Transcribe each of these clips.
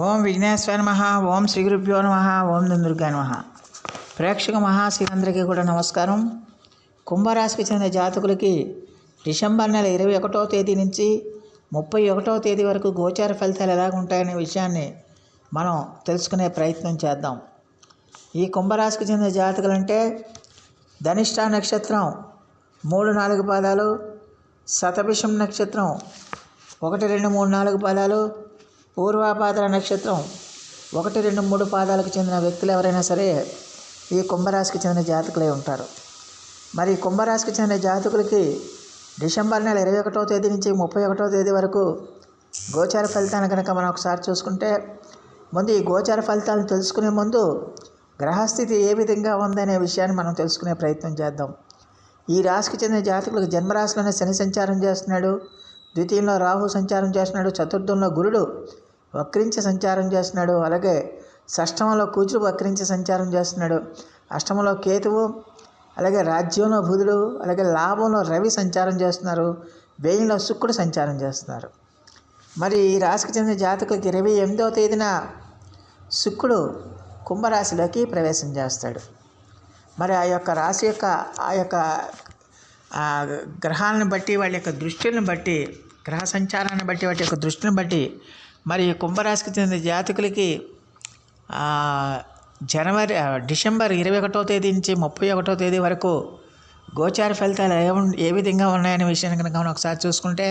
ఓం విఘ్నేశ్వర నమ ఓం శ్రీ గురుభ్యో నమ ఓం దుర్గా నమ. ప్రేక్షక మహాశివందరికీ కూడా నమస్కారం. కుంభరాశికి చెందిన జాతకులకి డిసెంబర్ నెల ఇరవై ఒకటో తేదీ నుంచి ముప్పై ఒకటో తేదీ వరకు గోచార ఫలితాలు ఎలాగ ఉంటాయనే విషయాన్ని మనం తెలుసుకునే ప్రయత్నం చేద్దాం. ఈ కుంభరాశికి చెందిన జాతకులు అంటే ధనిష్ట నక్షత్రం మూడు నాలుగు పాదాలు శతభిషం నక్షత్రం ఒకటి రెండు మూడు నాలుగు పాదాలు పూర్వాపాదర నక్షత్రం. ఒకటి రెండు మూడు పాదాలకు చెందిన వ్యక్తులు ఎవరైనా సరే ఈ కుంభరాశికి చెందిన జాతకులై ఉంటారు. మరి కుంభరాశికి చెందిన జాతకులకి డిసెంబర్ నెల ఇరవై ఒకటో తేదీ నుంచి ముప్పై ఒకటో తేదీ వరకు గోచార ఫలితాన్ని కనుక మనం ఒకసారి చూసుకుంటే ముందు ఈ గోచార ఫలితాలను తెలుసుకునే ముందు గ్రహస్థితి ఏ విధంగా ఉందనే విషయాన్ని మనం తెలుసుకునే ప్రయత్నం చేద్దాం. ఈ రాశికి చెందిన జాతకులకు జన్మరాశిలోనే శని సంచారం చేస్తున్నాడు. ద్వితీయంలో రాహు సంచారం చేస్తున్నాడు చతుర్థంలో గురుడు వక్రించి సంచారం చేస్తున్నాడు అలాగే షష్టమంలో కుజుడు వక్రించి సంచారం చేస్తున్నాడు. అష్టమంలో కేతువు అలాగే రాజ్యంలో బుధుడు అలాగే లాభంలో రవి సంచారం చేస్తున్నారు వేయంలో శుక్రుడు సంచారం చేస్తున్నారు. మరి ఈ రాశికి చెందిన జాతకులకి ఇరవై ఎనిమిదవ తేదీన శుక్రుడు కుంభరాశిలోకి ప్రవేశం చేస్తాడు. మరి ఆ యొక్క రాశి యొక్క ఆ యొక్క ఆ గ్రహాలను బట్టి వాళ్ళ యొక్క దృష్టిని బట్టి గ్రహ సంచారాన్ని బట్టి వాటి యొక్క దృష్టిని బట్టి మరి కుంభరాశికి చెందిన జాతకులకి జనవరి డిసెంబర్ ఇరవై ఒకటో తేదీ నుంచి ముప్పై ఒకటో తేదీ వరకు గోచార ఫలితాలు ఏ ఏ విధంగా ఉన్నాయనే విషయాన్ని కనుక మనం ఒకసారి చూసుకుంటే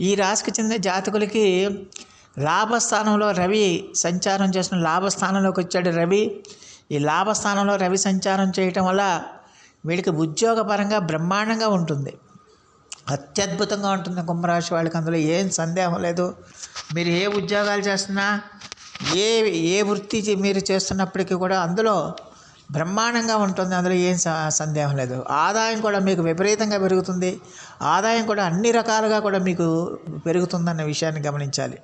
ఈ రాశికి చెందిన జాతకులకి లాభస్థానంలో రవి సంచారం చేసిన లాభస్థానంలోకి వచ్చాడు రవి. ఈ లాభస్థానంలో రవి సంచారం చేయటం వల్ల వీళ్ళకి ఉద్యోగపరంగా బ్రహ్మాండంగా ఉంటుంది. అత్యద్భుతంగా ఉంటుంది కుంభరాశి వాళ్ళకి అందులో ఏం సందేహం లేదు. మీరు ఏ ఉద్యోగాలు చేస్తున్నా ఏ ఏ వృత్తి మీరు చేస్తున్నప్పటికీ కూడా అందులో బ్రహ్మాండంగా ఉంటుంది. అందులో ఏం సందేహం లేదు. ఆదాయం కూడా మీకు విపరీతంగా పెరుగుతుంది. ఆదాయం కూడా అన్ని రకాలుగా కూడా మీకు పెరుగుతుందన్న విషయాన్ని గమనించాలి.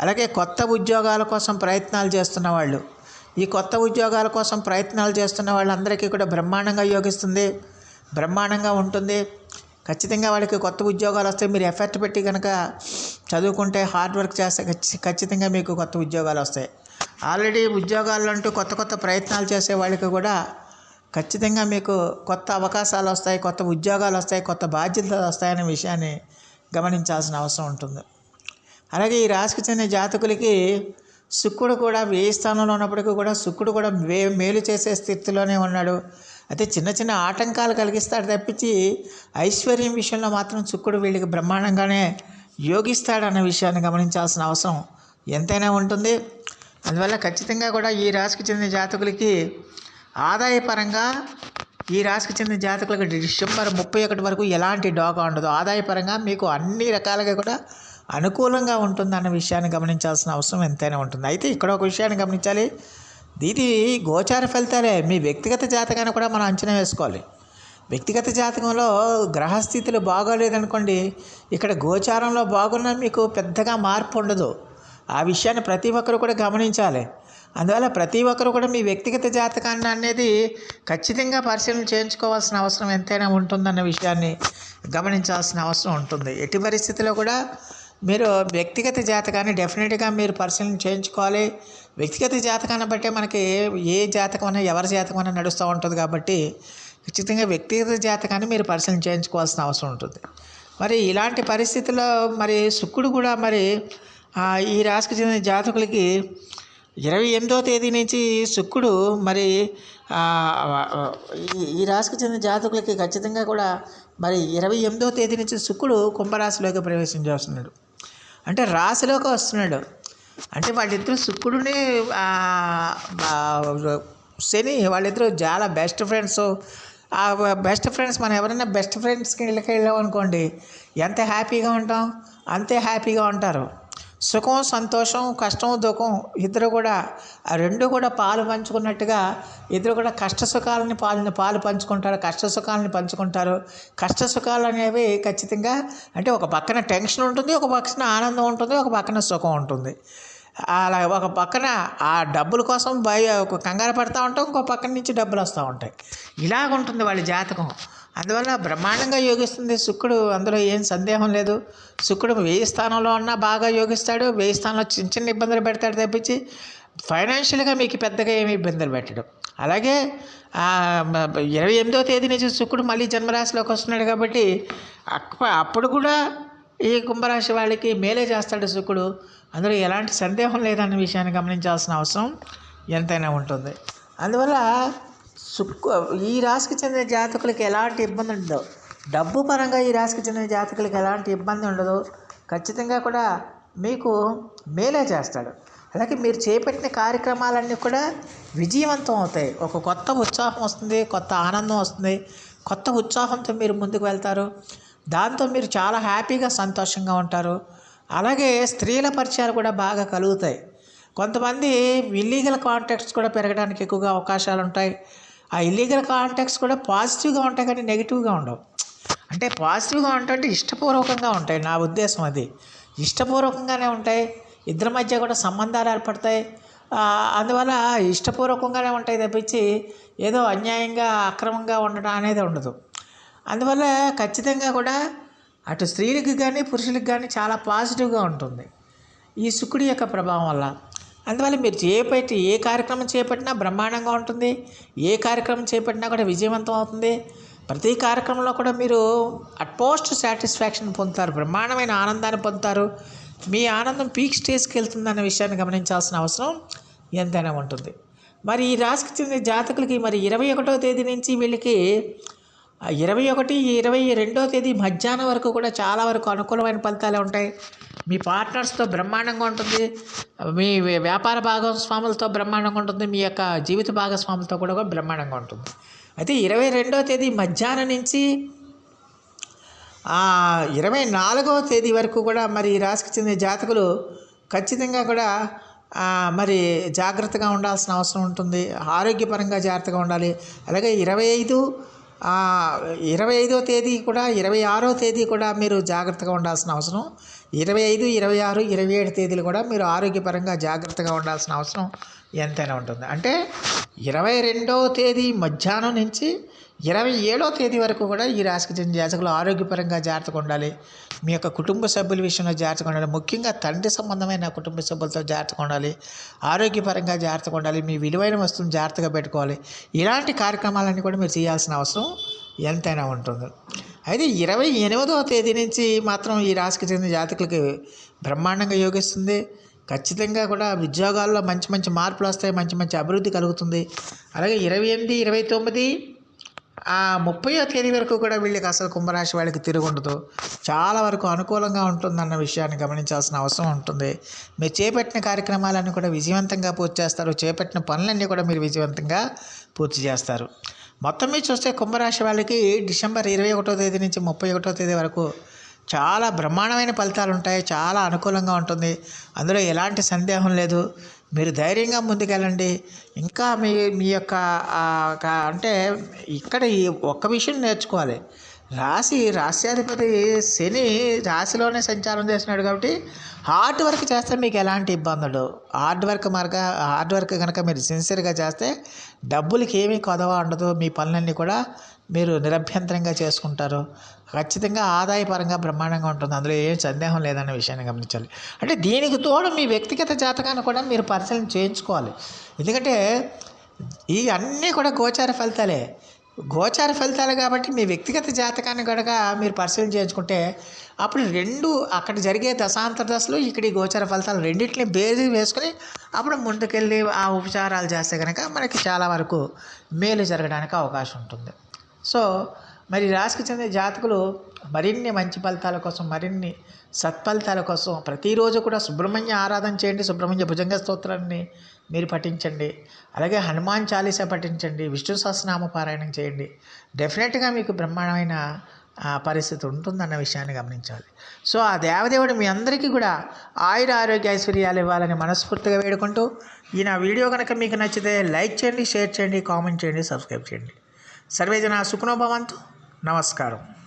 అలాగే కొత్త ఉద్యోగాల కోసం ప్రయత్నాలు చేస్తున్న వాళ్ళు ఈ కొత్త ఉద్యోగాల కోసం ప్రయత్నాలు చేస్తున్న వాళ్ళందరికీ కూడా బ్రహ్మాండంగా యోగిస్తుంది బ్రహ్మాండంగా ఉంటుంది. ఖచ్చితంగా వాళ్ళకి కొత్త ఉద్యోగాలు వస్తాయి మీరు ఎఫర్ట్ పెట్టి కనుక చదువుకుంటే హార్డ్ వర్క్ చేస్తే ఖచ్చితంగా మీకు కొత్త ఉద్యోగాలు వస్తాయి. ఆల్రెడీ ఉద్యోగాలు అంటూ కొత్త కొత్త ప్రయత్నాలు చేసే వాళ్ళకి కూడా ఖచ్చితంగా మీకు కొత్త అవకాశాలు వస్తాయి కొత్త ఉద్యోగాలు వస్తాయి కొత్త బాధ్యతలు వస్తాయనే విషయాన్ని గమనించాల్సిన అవసరం ఉంటుంది. అలాగే ఈ రాశికి చెందిన జాతకులకి శుక్రుడు కూడా వేయి స్థానంలో ఉన్నప్పటికీ కూడా శుక్రుడు కూడా వే మేలు చేసే స్థితిలోనే ఉన్నాడు. అయితే చిన్న చిన్న ఆటంకాలు కలిగిస్తాడు తప్పించి ఐశ్వర్యం విషయంలో మాత్రం శుక్రుడు వీళ్ళకి బ్రహ్మాండంగానే యోగిస్తాడన్న విషయాన్ని గమనించాల్సిన అవసరం ఎంతైనా ఉంటుంది. అందువల్ల ఖచ్చితంగా కూడా ఈ రాశికి చెందిన జాతకులకి ఆదాయపరంగా ఈ రాశికి చెందిన జాతకులకు డిసెంబర్ ముప్పై ఒకటి వరకు ఎలాంటి డోకా ఉండదు. ఆదాయపరంగా మీకు అన్ని రకాలుగా కూడా అనుకూలంగా ఉంటుందన్న విషయాన్ని గమనించాల్సిన అవసరం ఎంతైనా ఉంటుంది. అయితే ఇక్కడ ఒక విషయాన్ని గమనించాలి. ఇది గోచార ఫలితాలే. మీ వ్యక్తిగత జాతకాన్ని కూడా మనం అంచనా వేసుకోవాలి. వ్యక్తిగత జాతకంలో గ్రహస్థితులు బాగోలేదనుకోండి ఇక్కడ గోచారంలో బాగున్నా మీకు పెద్దగా మార్పు ఉండదు. ఆ విషయాన్ని ప్రతి ఒక్కరు కూడా గమనించాలి. అందువల్ల ప్రతి ఒక్కరు కూడా మీ వ్యక్తిగత జాతకాన్ని అనేది ఖచ్చితంగా పరిశీలన చేయించుకోవాల్సిన అవసరం ఎంతైనా ఉంటుందన్న విషయాన్ని గమనించాల్సిన అవసరం ఉంటుంది. ఎట్టి పరిస్థితిలో కూడా మీరు వ్యక్తిగత జాతకాన్ని డెఫినెట్గా మీరు పరిశీలన చేయించుకోవాలి. వ్యక్తిగత జాతకాన్ని బట్టే మనకి ఏ జాతకం అన్నా ఎవరి జాతకం అన్నా నడుస్తూ ఉంటుంది కాబట్టి ఖచ్చితంగా వ్యక్తిగత జాతకాన్ని మీరు పరిశీలన చేయించుకోవాల్సిన అవసరం ఉంటుంది. మరి ఇలాంటి పరిస్థితుల్లో మరి శుక్రుడు కూడా మరి ఈ రాశికి చెందిన జాతకులకి ఇరవై ఎనిమిదో తేదీ నుంచి శుక్రుడు మరి ఈ- ఈ రాశికి చెందిన జాతకులకి ఖచ్చితంగా కూడా మరి ఇరవై ఎనిమిదో తేదీ నుంచి శుక్రుడు కుంభరాశిలోకి ప్రవేశం చేస్తున్నాడు అంటే రాశిలోకి వస్తున్నాడు. అంటే వాళ్ళిద్దరు శుక్రుడిని శని వాళ్ళిద్దరూ చాలా బెస్ట్ ఫ్రెండ్స్ ఆ బెస్ట్ ఫ్రెండ్స్ మనం ఎవరైనా బెస్ట్ ఫ్రెండ్స్కి ఇళ్ళకి వెళ్ళాం అనుకోండి ఎంత హ్యాపీగా ఉంటాం? అంతే హ్యాపీగా ఉంటారు. సుఖం సంతోషం కష్టం దుఃఖం ఇద్దరు కూడా రెండు కూడా పాలు పంచుకున్నట్టుగా ఇద్దరు కూడా కష్ట సుఖాలని పాలని పాలు పంచుకుంటారు కష్ట సుఖాలని పంచుకుంటారు. కష్ట సుఖాలు అనేవి ఖచ్చితంగా అంటే ఒక పక్కన టెన్షన్ ఉంటుంది ఒక పక్కన ఆనందం ఉంటుంది ఒక పక్కన సుఖం ఉంటుంది. అలా ఒక పక్కన ఆ డబ్బుల కోసం భయ ఒక కంగారు పడుతూ ఉంటాం ఇంకో పక్కన నుంచి డబ్బులు వస్తూ ఉంటాయి. ఇలాగ ఉంటుంది వాళ్ళ జాతకం. అందువల్ల బ్రహ్మాండంగా యోగిస్తుంది శుక్రుడు. అందులో ఏం సందేహం లేదు. శుక్రుడు వెయ్యి స్థానంలో ఉన్నా బాగా యోగిస్తాడు. వెయ్యి స్థానంలో చిన్న చిన్న ఇబ్బందులు పెడతాడు తప్పించి ఫైనాన్షియల్గా మీకు పెద్దగా ఏమి ఇబ్బందులు పెట్టడం. అలాగే ఇరవై ఎనిమిదో తేదీ నుంచి శుక్రుడు మళ్ళీ జన్మరాశిలోకి వస్తున్నాడు కాబట్టి అప్పుడు కూడా ఈ కుంభరాశి వాళ్ళకి మేలే చేస్తాడు శుక్రుడు. అందులో ఎలాంటి సందేహం లేదన్న విషయాన్ని గమనించాల్సిన అవసరం ఎంతైనా ఉంటుంది. అందువల్ల శుక్ర ఈ రాశికి చెందిన జాతకులకు ఎలాంటి ఇబ్బంది ఉండదు. డబ్బు పరంగా ఈ రాశికి చెందిన జాతకులకు ఎలాంటి ఇబ్బంది ఉండదు. ఖచ్చితంగా కూడా మీకు మేలే చేస్తాడు. అలాగే మీరు చేపట్టిన కార్యక్రమాలన్నీ కూడా విజయవంతం అవుతాయి. ఒక కొత్త ఉత్సాహం వస్తుంది కొత్త ఆనందం వస్తుంది కొత్త ఉత్సాహంతో మీరు ముందుకు వెళ్తారు. దాంతో మీరు చాలా హ్యాపీగా సంతోషంగా ఉంటారు. అలాగే స్త్రీల పరిచయాలు కూడా బాగా కలుగుతాయి. కొంతమంది ఇల్లీగల్ కాంటాక్ట్స్ కూడా పెరగడానికి ఎక్కువగా అవకాశాలు ఉంటాయి. ఆ ఇల్లీగల్ కాంటాక్ట్స్ కూడా పాజిటివ్గా ఉంటాయి కానీ నెగిటివ్గా ఉండవు. అంటే పాజిటివ్గా ఉంటాయంటే ఇష్టపూర్వకంగా ఉంటాయి. నా ఉద్దేశం అది. ఇష్టపూర్వకంగానే ఉంటాయి. ఇద్దరి మధ్య కూడా సంబంధాలు ఏర్పడతాయి. అందువల్ల ఇష్టపూర్వకంగానే ఉంటాయి తప్పించి ఏదో అన్యాయంగా అక్రమంగా ఉండడం అనేది ఉండదు. అందువల్ల ఖచ్చితంగా కూడా అటు స్త్రీలకు కానీ పురుషులకు కానీ చాలా పాజిటివ్గా ఉంటుంది. ఈ శుక్రుడి యొక్క ప్రభావం వల్ల. అందువల్ల మీరు చేపట్టి ఏ కార్యక్రమం చేపట్టినా బ్రహ్మాండంగా ఉంటుంది. ఏ కార్యక్రమం చేపట్టినా కూడా విజయవంతం అవుతుంది. ప్రతి కార్యక్రమంలో కూడా మీరు అట్మోస్ట్ సాటిస్ఫాక్షన్ పొందుతారు. బ్రహ్మాండమైన ఆనందాన్ని పొందుతారు. మీ ఆనందం పీక్ స్టేజ్కి వెళ్తుందన్న విషయాన్ని గమనించాల్సిన అవసరం ఎంతైనా ఉంటుంది. మరి ఈ రాశికి చెందిన జాతకులకి మరి ఇరవై ఒకటో తేదీ నుంచి వీళ్ళకి ఇరవై ఒకటి ఇరవై రెండో తేదీ మధ్యాహ్నం వరకు కూడా చాలా వరకు అనుకూలమైన ఫలితాలే ఉంటాయి. మీ పార్ట్నర్స్తో బ్రహ్మాండంగా ఉంటుంది. మీ వ్యాపార భాగస్వాములతో బ్రహ్మాండంగా ఉంటుంది. మీ యొక్క జీవిత భాగస్వాములతో కూడా బ్రహ్మాండంగా ఉంటుంది. అయితే ఇరవై రెండో తేదీ మధ్యాహ్నం నుంచి ఇరవై నాలుగవ తేదీ వరకు కూడా మరి ఈ రాశికి చెందిన జాతకులు ఖచ్చితంగా కూడా మరి జాగ్రత్తగా ఉండాల్సిన అవసరం ఉంటుంది. ఆరోగ్యపరంగా జాగ్రత్తగా ఉండాలి. అలాగే ఇరవై ఐదు ఇరవై ఐదో తేదీ కూడా ఇరవై ఆరో తేదీ కూడా మీరు జాగ్రత్తగా ఉండాల్సిన అవసరం. ఇరవై ఐదు ఇరవై ఆరు ఇరవై ఏడు తేదీలు కూడా మీరు ఆరోగ్యపరంగా జాగ్రత్తగా ఉండాల్సిన అవసరం ఎంతైనా ఉంటుంది. అంటే ఇరవై రెండవ తేదీ మధ్యాహ్నం నుంచి ఇరవై ఏడో తేదీ వరకు కూడా ఈ రాశికి చెందిన జాతకులు ఆరోగ్యపరంగా జాగ్రత్తగా ఉండాలి. మీ యొక్క కుటుంబ సభ్యుల విషయంలో జాగ్రత్తగా ఉండాలి. ముఖ్యంగా తండ్రి సంబంధమైన కుటుంబ సభ్యులతో జాగ్రత్తగా ఉండాలి. ఆరోగ్యపరంగా జాగ్రత్తగా ఉండాలి. మీ విలువైన వస్తువుని జాగ్రత్తగా పెట్టుకోవాలి. ఇలాంటి కార్యక్రమాలన్నీ కూడా మీరు చేయాల్సిన అవసరం ఎంతైనా ఉంటుంది. అయితే ఇరవై ఎనిమిదవ తేదీ నుంచి మాత్రం ఈ రాశికి చెందిన జాతకులకి బ్రహ్మాండంగా యోగిస్తుంది. ఖచ్చితంగా కూడా ఉద్యోగాల్లో మంచి మంచి మార్పులు వస్తాయి మంచి మంచి అభివృద్ధి కలుగుతుంది. అలాగే ఇరవై ఎనిమిది ఇరవై తొమ్మిది ఆ ముప్పయో తేదీ వరకు కూడా వీళ్ళకి అసలు కుంభరాశి వాళ్ళకి తిరుగుండదు చాలా వరకు అనుకూలంగా ఉంటుందన్న విషయాన్ని గమనించాల్సిన అవసరం ఉంటుంది. మీరు చేపట్టిన కార్యక్రమాలన్నీ కూడా విజయవంతంగా పూర్తి చేస్తారు. చేపట్టిన పనులన్నీ కూడా మీరు విజయవంతంగా పూర్తి చేస్తారు. మొత్తం మీద చూస్తే కుంభరాశి వాళ్ళకి డిసెంబర్ ఇరవై ఒకటో తేదీ నుంచి ముప్పై ఒకటో తేదీ వరకు చాలా బ్రహ్మాండమైన ఫలితాలు ఉంటాయి చాలా అనుకూలంగా ఉంటుంది. అందులో ఎలాంటి సందేహం లేదు. మీరు ధైర్యంగా ముందుకెళ్ళండి. ఇంకా మీ మీ యొక్క అంటే ఇక్కడ ఈ ఒక్క విషయం నేర్చుకోవాలి. రాశి రాశ్యాధిపతి శని రాశిలోనే సంచారం చేస్తున్నాడు కాబట్టి హార్డ్ వర్క్ చేస్తే మీకు ఎలాంటి ఇబ్బందులు? హార్డ్ వర్క్ మార్గ హార్డ్ వర్క్ కనుక మీరు సిన్సియర్గా చేస్తే డబ్బులకి ఏమీ కొదవ ఉండదు మీ పనులన్నీ కూడా మీరు నిరభ్యంతరంగా చేసుకుంటారు. ఖచ్చితంగా ఆదాయపరంగా బ్రహ్మాండంగా ఉంటుంది. అందులో ఏం సందేహం లేదన్న విషయాన్ని గమనించాలి. అంటే దీనికి తోడు మీ వ్యక్తిగత జాతకాన్ని కూడా మీరు పరిశీలన చేయించుకోవాలి. ఎందుకంటే ఈ అన్నీ కూడా గోచార ఫలితాలే. గోచార ఫలితాలు కాబట్టి మీ వ్యక్తిగత జాతకాన్ని కనుక మీరు పరిశీలన చేయించుకుంటే అప్పుడు రెండు అక్కడ జరిగే దశాంతర దశలు ఇక్కడ ఈ గోచార ఫలితాలు రెండింటిని బేరీ వేసుకొని అప్పుడు ముందుకెళ్ళి ఆ ఉపచారాలు చేస్తే కనుక మనకి చాలా వరకు మేలు జరగడానికి అవకాశం ఉంటుంది. సో మరి రాశికి చెందిన జాతకులు మరిన్ని మంచి ఫలితాల కోసం మరిన్ని సత్ఫలితాల కోసం ప్రతిరోజు కూడా సుబ్రహ్మణ్య ఆరాధన చేయండి. సుబ్రహ్మణ్య భుజంగ స్తోత్రాన్ని మీరు పఠించండి. అలాగే హనుమాన్ చాలీసా పఠించండి. విష్ణు సహస్రనామ పారాయణం చేయండి. డెఫినెట్గా మీకు బ్రహ్మాండమైన పరిస్థితి ఉంటుందన్న విషయాన్ని గమనించాలి. సో ఆ దేవదేవుడు మీ అందరికీ కూడా ఆయుర ఆరోగ్య ఐశ్వర్యాలు ఇవ్వాలని మనస్ఫూర్తిగా వేడుకుంటూ ఈ నా వీడియో కనుక మీకు నచ్చితే లైక్ చేయండి షేర్ చేయండి కామెంట్ చేయండి సబ్స్క్రైబ్ చేయండి. సర్వేజన సుఖనోభవంతు నమస్కారం.